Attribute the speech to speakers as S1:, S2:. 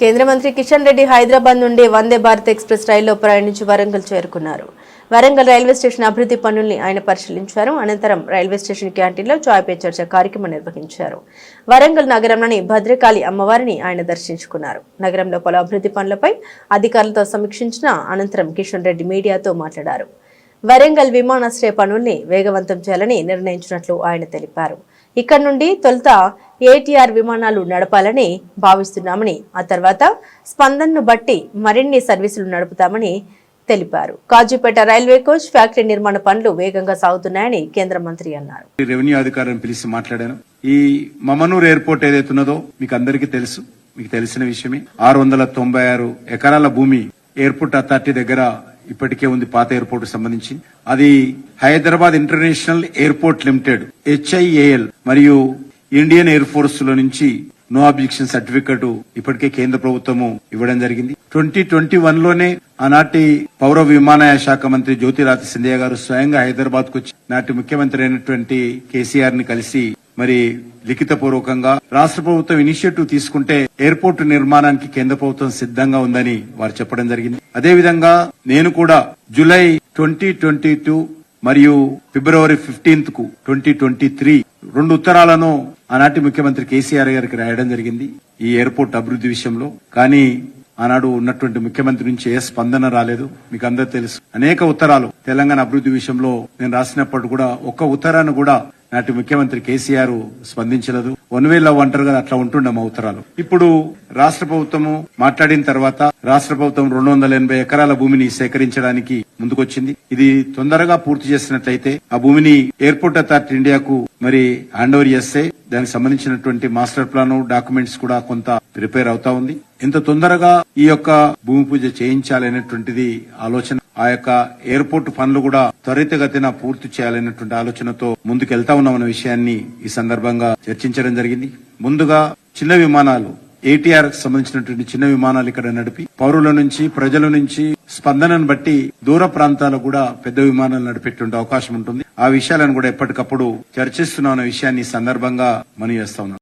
S1: కేంద్ర మంత్రి కిషన్ రెడ్డి హైదరాబాద్ నుండి వందే భారత్ ఎక్స్ప్రెస్ రైల్లో ప్రయాణించి వరంగల్ చేరుకున్నారు. వరంగల్ రైల్వే స్టేషన్ అభివృద్ధి పనుల్ని ఆయన పరిశీలించారు. అనంతరం రైల్వే స్టేషన్ క్యాంటీన్లో చాయ్ పే చర్చ కార్యక్రమం నిర్వహించారు. వరంగల్ నగరంలోని భద్రకాళి అమ్మవారిని ఆయన దర్శించుకున్నారు. నగరంలో పలు అభివృద్ధి పనులపై అధికారులతో సమీక్షించిన అనంతరం కిషన్ రెడ్డి మీడియాతో మాట్లాడారు. వరంగల్ విమానాశ్రయ పనుల్ని వేగవంతం చేయాలని నిర్ణయించినట్లు ఆయన తెలిపారు. ఇక్కడ నుండి తొలుత ఏటీఆర్ విమానాలు నడపాలని భావిస్తున్నామని ఆ తర్వాత స్పందనను బట్టి మరిన్ని సర్వీసులు నడుపుతామని తెలిపారు. కాజీపేట రైల్వే కోచ్ ఫ్యాక్టరీ నిర్మాణ పనులు వేగంగా సాగుతున్నాయని కేంద్ర మంత్రి అన్నారు.
S2: రెవెన్యూ అధికారిని పిలిచి మాట్లాడాను. ఈ మమనూర్ ఎయిర్పోర్ట్ ఏదైతే ఉన్నదో మీకు అందరికీ తెలుసు. మీకు తెలిసిన విషయమే. ఆరు వందల తొంభై ఆరు ఎకరాల భూమి ఎయిర్పోర్ట్ అథారిటీ దగ్గర ఇప్పటికే ఉంది పాత ఎయిర్పోర్ట్ సంబంధించి. అది Hyderabad international airport limited HIAL మరియు ఇండియన్ ఎయిర్ ఫోర్స్లో నుంచి నో అబ్జెక్షన్ సర్టిఫికెట్ ఇప్పటికే కేంద్ర ప్రభుత్వము ఇవ్వడం జరిగింది. ట్వంటీ ట్వంటీ వన్లోనే ఆనాటి పౌర విమానయాన శాఖ మంత్రి జ్యోతిరాతి సింధియా గారు స్వయంగా హైదరాబాద్కు వచ్చి నాటి ముఖ్యమంత్రి అయినటువంటి కేసీఆర్ని కలిసి మరి లిఖిత పూర్వకంగా రాష్ట్ర ప్రభుత్వం ఇనిషియేటివ్ తీసుకుంటే ఎయిర్పోర్ట్ నిర్మాణానికి కేంద్ర ప్రభుత్వం సిద్ధంగా ఉందని వారు చెప్పడం జరిగింది. అదేవిధంగా నేను కూడా జూలై ట్వంటీ ట్వంటీ టూ మరియు ఫిబ్రవరి ఫిఫ్టీన్త్కు ట్వంటీ ట్వంటీ త్రీ రెండు ఉత్తరాలను ఆనాటి ముఖ్యమంత్రి కేసీఆర్ గారికి రాయడం జరిగింది ఈ ఎయిర్పోర్ట్ అభివృద్ధి విషయంలో. కానీ ఆనాడు ఉన్నటువంటి ముఖ్యమంత్రి నుంచి ఏ స్పందన రాలేదు. మీకు అందరూ తెలుసు. అనేక ఉత్తరాలు తెలంగాణ అభివృద్ధి విషయంలో నేను రాసినప్పుడు కూడా ఒక్క ఉత్తరాన్ని కూడా నాటి ముఖ్యమంత్రి కేసీఆర్ స్పందించలేదు. వన్ అంటారు కదా అట్లా ఉంటుండే ఉత్తరాలు. ఇప్పుడు రాష్ట్ర ప్రభుత్వము మాట్లాడిన తర్వాత రాష్ట్ర ప్రభుత్వం రెండు వందల ఎనభై ఎకరాల భూమిని సేకరించడానికి ముందుకొచ్చింది. ఇది తొందరగా పూర్తి చేసినట్లయితే ఆ భూమిని ఎయిర్పోర్ట్ అథారిటీ ఇండియాకు మరి హ్యాండ్ ఓవర్ చేస్తే దానికి సంబంధించినటువంటి మాస్టర్ ప్లాన్ డాక్యుమెంట్స్ కూడా కొంత ప్రిపేర్ అవుతా ఉంది. ఎంత తొందరగా ఈ యొక్క భూమి పూజ చేయించాలనేటువంటిది ఆలోచన. ఆ యొక్క ఎయిర్పోర్ట్ పనులు కూడా త్వరితగతిన పూర్తి చేయాలనేటువంటి ఆలోచనతో ముందుకెళ్తా ఉన్నామన్న విషయాన్ని ఈ సందర్భంగా చర్చించడం జరిగింది. ముందుగా చిన్న విమానాలు ఏటీఆర్ సంబంధించినటువంటి చిన్న విమానాలు ఇక్కడ నడిపి పౌరుల నుంచి ప్రజల నుంచి స్పందనను బట్టి దూర ప్రాంతాలకు కూడా పెద్ద విమానాలు నడిపేటువంటి అవకాశం ఉంటుంది. ఆ విషయాలను కూడా ఎప్పటికప్పుడు చర్చిస్తున్నామన్న విషయాన్ని ఈ సందర్భంగా మనం చేస్తా ఉన్నాం.